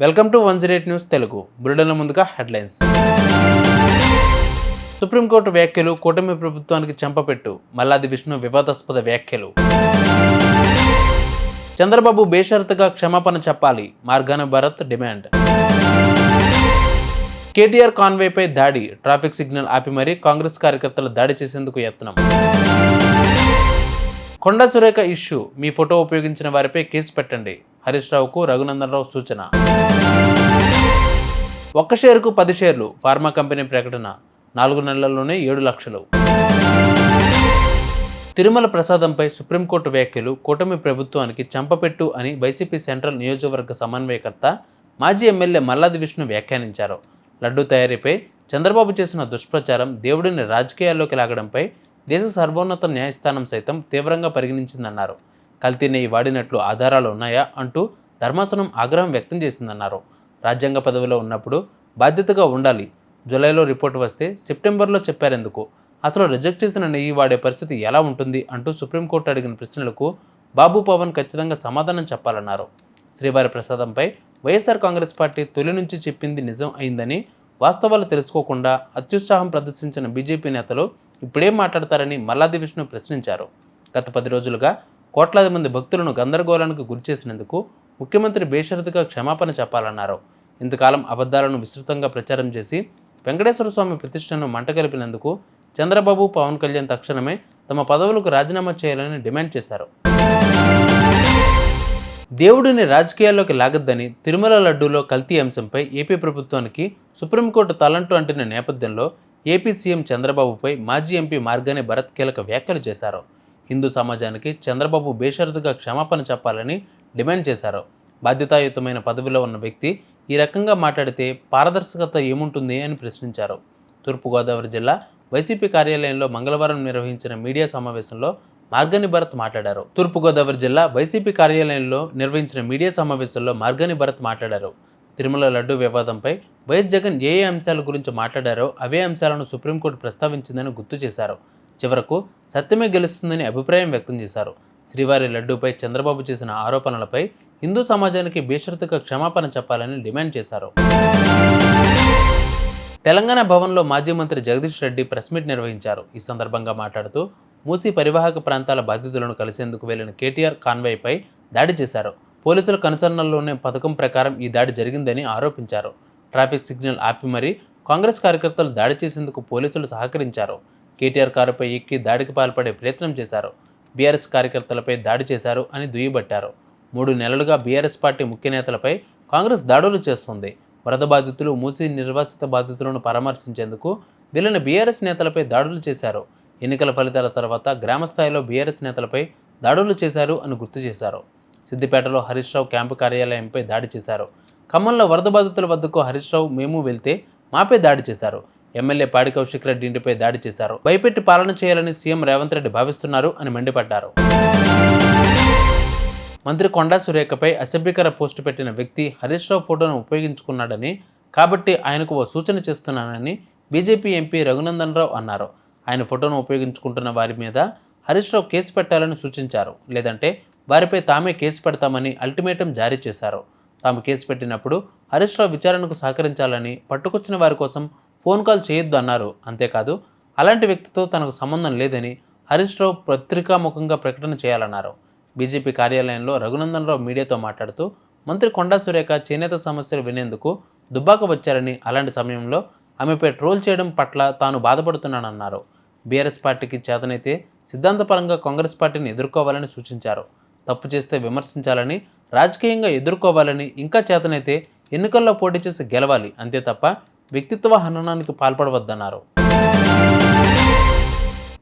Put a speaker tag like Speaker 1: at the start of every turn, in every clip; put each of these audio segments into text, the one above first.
Speaker 1: Welcome to one zero eight news Telugu. బులెటిన్ల ముందుగా headlines. సుప్రీంకోర్టు వ్యాఖ్యలు కూటమి ప్రభుత్వానికి చెంపపెట్టు మల్లాది విష్ణు వివాదాస్పద వ్యాఖ్యలు. చంద్రబాబు బేషరతుగా క్షమాపణ చెప్పాలి మార్గాన భరత్ డిమాండ్. కేటీఆర్ కాన్వేపై దాడి ట్రాఫిక్ సిగ్నల్ ఆపి మరీ కాంగ్రెస్ కార్యకర్తలు దాడి చేసేందుకు యత్నం. కొండా సురేఖ ఇష్యూ మీ ఫోటో ఉపయోగించిన వారిపై కేసు పెట్టండి. హరీష్ రావుకు రఘునందన్ రావు సూచన. ఒక్క షేరుకు పది షేర్లు ఫార్మా కంపెనీ ప్రకటన నాలుగు నెలల్లోనే ఏడు లక్షలు. తిరుమల ప్రసాదంపై సుప్రీంకోర్టు వ్యాఖ్యలు కూటమి ప్రభుత్వానికి చంపపెట్టు అని వైసీపీ సెంట్రల్ నియోజకవర్గ సమన్వయకర్త మాజీ ఎమ్మెల్యే మల్లాది విష్ణు వ్యాఖ్యానించారు. లడ్డూ తయారీపై చంద్రబాబు చేసిన దుష్ప్రచారం దేవుడిని రాజకీయాల్లోకి లాగడంపై దేశ సర్వోన్నత న్యాయస్థానం సైతం తీవ్రంగా పరిగణించిందన్నారు. కల్తీ నెయ్యి వాడినట్లు ఆధారాలు ఉన్నాయా అంటూ ధర్మాసనం ఆగ్రహం వ్యక్తం చేసిందన్నారు. రాజ్యాంగ పదవిలో ఉన్నప్పుడు బాధ్యతగా ఉండాలి. జూలైలో రిపోర్ట్ వస్తే సెప్టెంబర్లో చెప్పారెందుకు? అసలు రిజెక్ట్ చేసిన నెయ్యి వాడే పరిస్థితి ఎలా ఉంటుంది అంటూ సుప్రీంకోర్టు అడిగిన ప్రశ్నలకు బాబు పవన్ ఖచ్చితంగా సమాధానం చెప్పాలన్నారు. శ్రీవారి ప్రసాదంపై వైఎస్ఆర్ కాంగ్రెస్ పార్టీ తొలి నుంచి చెప్పింది నిజం అయిందని వాస్తవాలు తెలుసుకోకుండా అత్యుత్సాహం ప్రదర్శించిన బీజేపీ నేతలు ఇప్పుడేం మాట్లాడతారని మల్లాది విష్ణు ప్రశ్నించారు. గత పది రోజులుగా కోట్లాది మంది భక్తులను గందరగోళానికి గురిచేసినందుకు ముఖ్యమంత్రి బేషరతుగా క్షమాపణ చెప్పాలన్నారు. ఇంతకాలం అబద్ధాలను విస్తృతంగా ప్రచారం చేసి వెంకటేశ్వర స్వామి ప్రతిష్టను మంటగలిపినందుకు చంద్రబాబు పవన్ కళ్యాణ్ తక్షణమే తమ పదవులకు రాజీనామా చేయాలని డిమాండ్ చేశారు. దేవుడిని రాజకీయాల్లోకి లాగద్దని తిరుమల లడ్డూలో కల్తీ అంశంపై ఏపీ ప్రభుత్వానికి సుప్రీంకోర్టు తలంటు అంటిన నేపథ్యంలో ఏపీ సీఎం చంద్రబాబుపై మాజీ ఎంపీ మార్గాని భరత్ కీలక వ్యాఖ్యలు చేశారు. హిందూ సమాజానికి చంద్రబాబు బేషరతుగా క్షమాపణ చెప్పాలని డిమాండ్ చేశారు. బాధ్యతాయుతమైన పదవిలో ఉన్న వ్యక్తి ఈ రకంగా మాట్లాడితే పారదర్శకత ఏముంటుంది అని ప్రశ్నించారు. తూర్పుగోదావరి జిల్లా వైసీపీ కార్యాలయంలో మంగళవారం నిర్వహించిన మీడియా సమావేశంలో మార్గని భరత్ మాట్లాడారు. తూర్పుగోదావరి జిల్లా వైసీపీ కార్యాలయంలో నిర్వహించిన మీడియా సమావేశంలో మార్గని భరత్ మాట్లాడారు. తిరుమల లడ్డు వివాదంపై వైఎస్ జగన్ ఏ ఏ అంశాల గురించి మాట్లాడారో అవే అంశాలను సుప్రీంకోర్టు ప్రస్తావించిందని గుర్తు చేశారు. చివరకు సత్యమే గెలుస్తుందని అభిప్రాయం వ్యక్తం చేశారు. శ్రీవారి లడ్డూపై చంద్రబాబు చేసిన ఆరోపణలపై హిందూ సమాజానికి బేషరతుగా క్షమాపణ చెప్పాలని డిమాండ్ చేశారు. తెలంగాణ భవన్లో మాజీ మంత్రి జగదీష్ రెడ్డి ప్రెస్ మీట్ నిర్వహించారు. ఈ సందర్భంగా మాట్లాడుతూ మూసీ పరివాహక ప్రాంతాల బాధితులను కలిసేందుకు వెళ్ళిన కేటీఆర్ కాన్వాయ్పై దాడి చేశారు. పోలీసుల కనుసరణలోనే పథకం ప్రకారం ఈ దాడి జరిగిందని ఆరోపించారు. ట్రాఫిక్ సిగ్నల్ ఆపి మరీ కాంగ్రెస్ కార్యకర్తలు దాడి చేసేందుకు పోలీసులు సహకరించారు. కేటీఆర్ కారుపై ఎక్కి దాడికి పాల్పడే ప్రయత్నం చేశారు. బీఆర్ఎస్ కార్యకర్తలపై దాడి చేశారు అని దుయ్యబట్టారు. మూడు నెలలుగా బీఆర్ఎస్ పార్టీ ముఖ్య నేతలపై కాంగ్రెస్ దాడులు చేస్తుంది. వరద బాధితులు మూసి నిర్వాసిత బాధితులను పరామర్శించేందుకు వీళ్ళని బీఆర్ఎస్ నేతలపై దాడులు చేశారు. ఎన్నికల ఫలితాల తర్వాత గ్రామ స్థాయిలో బీఆర్ఎస్ నేతలపై దాడులు చేశారు అని గుర్తు చేశారు. సిద్దిపేటలో హరీష్ రావు క్యాంపు కార్యాలయంపై దాడి చేశారు. ఖమ్మంలో వరద బాధితుల వద్దకు హరీష్ రావు మేము వెళ్తే మాపై దాడి చేశారు. ఎమ్మెల్యే పాడి కౌశిక్ రెడ్డి ఇంటిపై దాడి చేశారు. భయపెట్టి పాలన చేయాలని సీఎం రేవంత్ రెడ్డి భావిస్తున్నారు అని మండిపడ్డారు. మంత్రి కొండా సురేఖపై అసభ్యకర పోస్టు పెట్టిన వ్యక్తి హరీష్ రావు ఫోటోను ఉపయోగించుకున్నాడని కాబట్టి ఆయనకు ఓ సూచన చేస్తున్నానని బీజేపీ ఎంపీ రఘునందన్ రావు అన్నారు. ఆయన ఫోటోను ఉపయోగించుకుంటున్న వారి మీద హరీష్ రావు కేసు పెట్టాలని సూచించారు. లేదంటే వారిపై తామే కేసు పెడతామని అల్టిమేటం జారీ చేశారు. తాము కేసు పెట్టినప్పుడు హరీష్ రావు విచారణకు సహకరించాలని పట్టుకొచ్చిన వారి కోసం ఫోన్ కాల్ చేయొద్దు అన్నారు. అంతేకాదు అలాంటి వ్యక్తితో తనకు సంబంధం లేదని హరీష్ రావు పత్రికాముఖంగా ప్రకటన చేయాలన్నారు. బీజేపీ కార్యాలయంలో రఘునందన్ రావు మీడియాతో మాట్లాడుతూ మంత్రి కొండా సురేఖ చేనేత సమస్యలు వినేందుకు దుబ్బాక వచ్చారని అలాంటి సమయంలో ఆమెపై ట్రోల్ చేయడం పట్ల తాను బాధపడుతున్నానన్నారు. బీఆర్ఎస్ పార్టీకి చేతనైతే సిద్ధాంతపరంగా కాంగ్రెస్ పార్టీని ఎదుర్కోవాలని సూచించారు. తప్పు చేస్తే విమర్శించాలని రాజకీయంగా ఎదుర్కోవాలని ఇంకా చేతనైతే ఎన్నికల్లో పోటీ చేసి గెలవాలి అంతే తప్ప వ్యక్తిత్వ హననానికి పాల్పడవద్దన్నారు.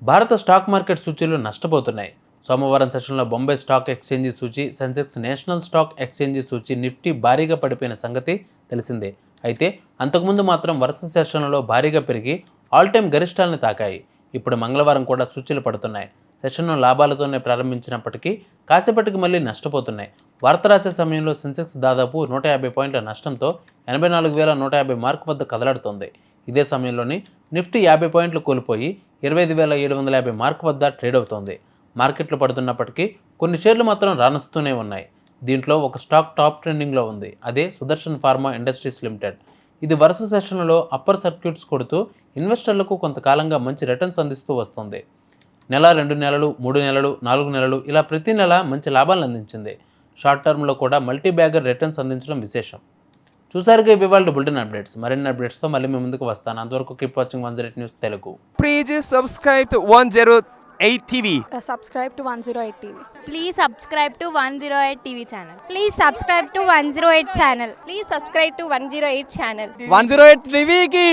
Speaker 1: భారత స్టాక్ మార్కెట్ సూచీలు నష్టపోతున్నాయి. సోమవారం సెషన్లో బొంబాయి స్టాక్ ఎక్స్చేంజి సూచి సెన్సెక్స్ నేషనల్ స్టాక్ ఎక్స్చేంజి సూచి నిఫ్టీ భారీగా పడిపోయిన సంగతి తెలిసిందే. అయితే అంతకుముందు మాత్రం వరుస సెషన్లలో భారీగా పెరిగి ఆల్ టైమ్ గరిష్టాలను తాకాయి. ఇప్పుడు మంగళవారం కూడా సూచీలు పడుతున్నాయి. సెషన్ను లాభాలతోనే ప్రారంభించినప్పటికీ కాసేపటికి మళ్ళీ నష్టపోతున్నాయి. వార్త రాసే సమయంలో సెన్సెక్స్ దాదాపు నూట యాభై పాయింట్ల నష్టంతో ఎనభై నాలుగు వేల నూట యాభై మార్కు వద్ద కదలాడుతోంది. ఇదే సమయంలోని నిఫ్టీ యాభై పాయింట్లు కోల్పోయి ఇరవై ఐదు వేల ఏడు వందల యాభై మార్కు వద్ద ట్రేడ్ అవుతోంది. మార్కెట్లు పడుతున్నప్పటికీ కొన్ని షేర్లు మాత్రం రాణిస్తూనే ఉన్నాయి. దీంట్లో ఒక స్టాక్ టాప్ ట్రెండింగ్లో ఉంది. అదే సుదర్శన్ ఫార్మా ఇండస్ట్రీస్ లిమిటెడ్. ఇది వరుస సెషన్లలో అప్పర్ సర్క్యూట్స్ కొడుతూ ఇన్వెస్టర్లకు కొంతకాలంగా మంచి రిటర్న్స్ అందిస్తూ వస్తుంది. నెల రెండు నెలలు మూడు నెలలు నాలుగు నెలలు ఇలా ప్రతి నెల మంచి లాభాలను అందించింది షార్ట్ టర్మ్లో కూడా మల్టీ బ్యాగర్ రిటర్న్స్ అందించడం విశేషం చూసారుగా ఇవి వాళ్ళ బులెటిన్ అప్డేట్స్ మరిన్ని అప్డేట్స్తో మళ్ళీ మీ ముందుకు వస్తాను అంతవరకు keep watching one zero news Telugu
Speaker 2: Please subscribe to 108 TV.
Speaker 3: uh, subscribe to 108 TV.
Speaker 4: Please subscribe to 108 TV channel.
Speaker 5: Please subscribe to 108 channel.
Speaker 3: Please subscribe to 108 channel.
Speaker 2: 108 TV ki!